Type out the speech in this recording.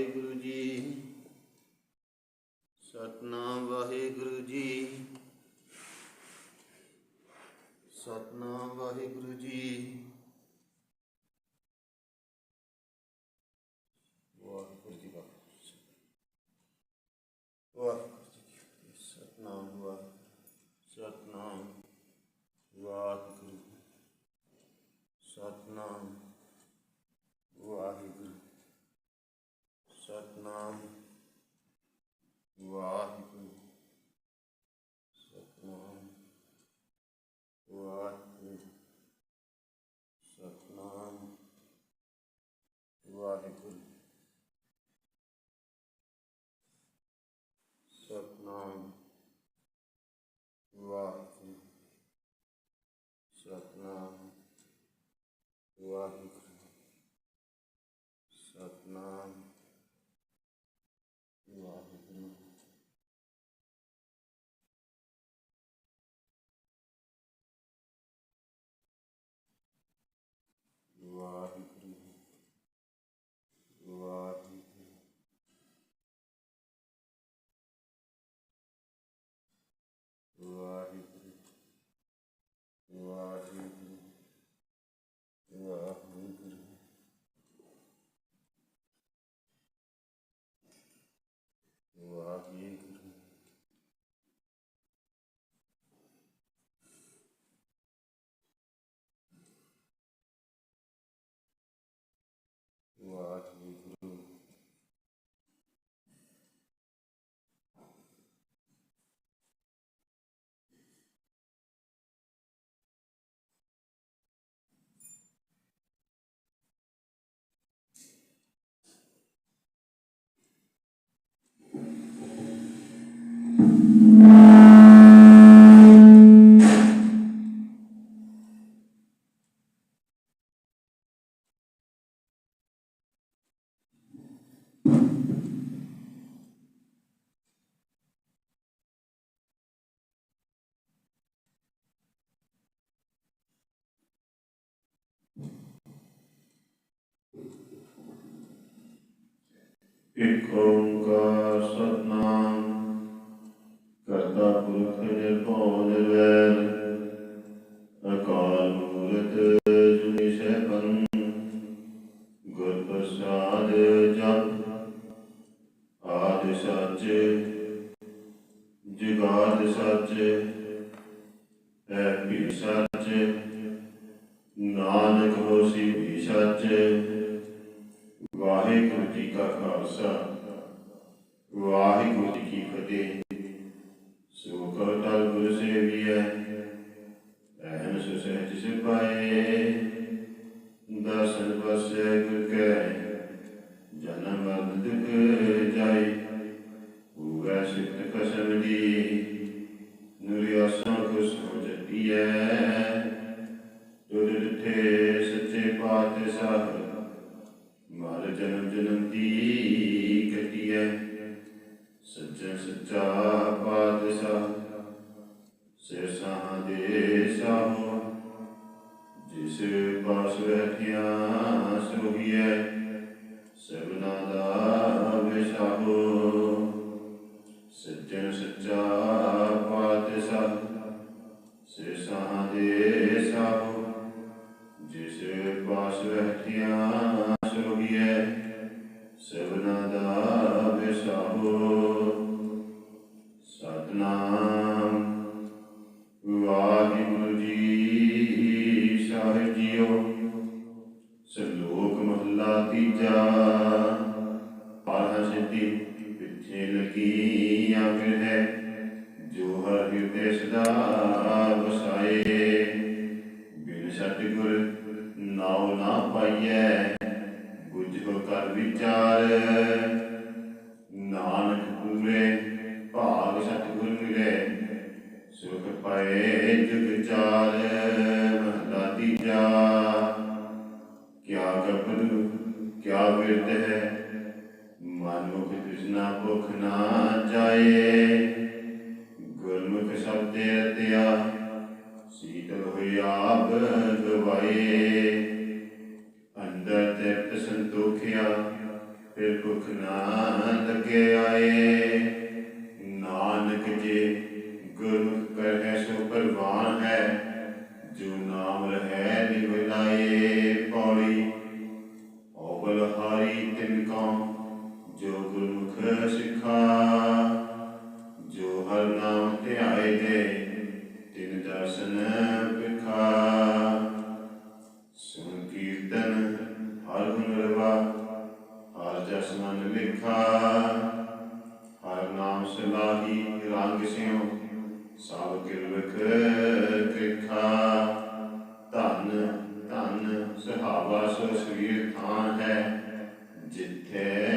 Waheguru ji uh, ਇਕ ਓੰਕਾਰ ਸਤਨਾਮ, ਕਰਤਾ ਪੁਰਖ ਨਿਰਭਉ ਨਿਰਵੈਰ ਅਕਾਲ ਮੂਰਤ ਜੁਨੀ ਸੈਭੰ ਗੁਰ ਪ੍ਰਸਾਦ ਜਪ, ਆਦਿ ਸੱਚ, ਜੁਗਾਦ ਸੱਚ ਹੈ ਵੀ ਵਾਹਿਗੁਰੂ ਜੀ ਕਾ ਖਾਲਸਾ। ਵਾਹਿਗੁਰੂ ਜੀ ਕੀ ਫਤਿਹ। ਸੋ ਕਰਤਲ ਗੁਰ ਸੇਵੀਐ। ਐਨ ਸੁਸਹਿਜ ਸਿਪਾਏ ਦਰਸ਼ਨ ਵਸੈ ਗੁਰ ਕੈ। ਜਨਮ ਮਰਨ ਜਾਈ ਪੂਰਾ ਸਿੱਧ ਕਸਮ ਦੀ। ਨੂਰੀ ਆਸਾਂ ਕੋ ਸਮਝਤੀਐ ਤੁਧ ജനം ജനന്തി ਤੀਜਾ ਆਹ ਸਿੱਧੀ ਪਿੱਛੇ ਲਗੀ। ਕੀਰਤਨ, ਹਰ ਗੁਣ ਰਵਾ, ਹਰ ਜਸ ਮਨ ਲਿਖਾ ਹਰ ਨਾਮ ਸਲਾਹੀ ਰੰਗ ਸਿਉ, ਸਭ ਕਿਰਵਖ ਕਿਖਾ ਧਨ ਧਨ ਸਹਾਵਾ ਸੋ ਸਰੀਰ ਥਾਨ ਹੈ, ਜਿੱਥੇ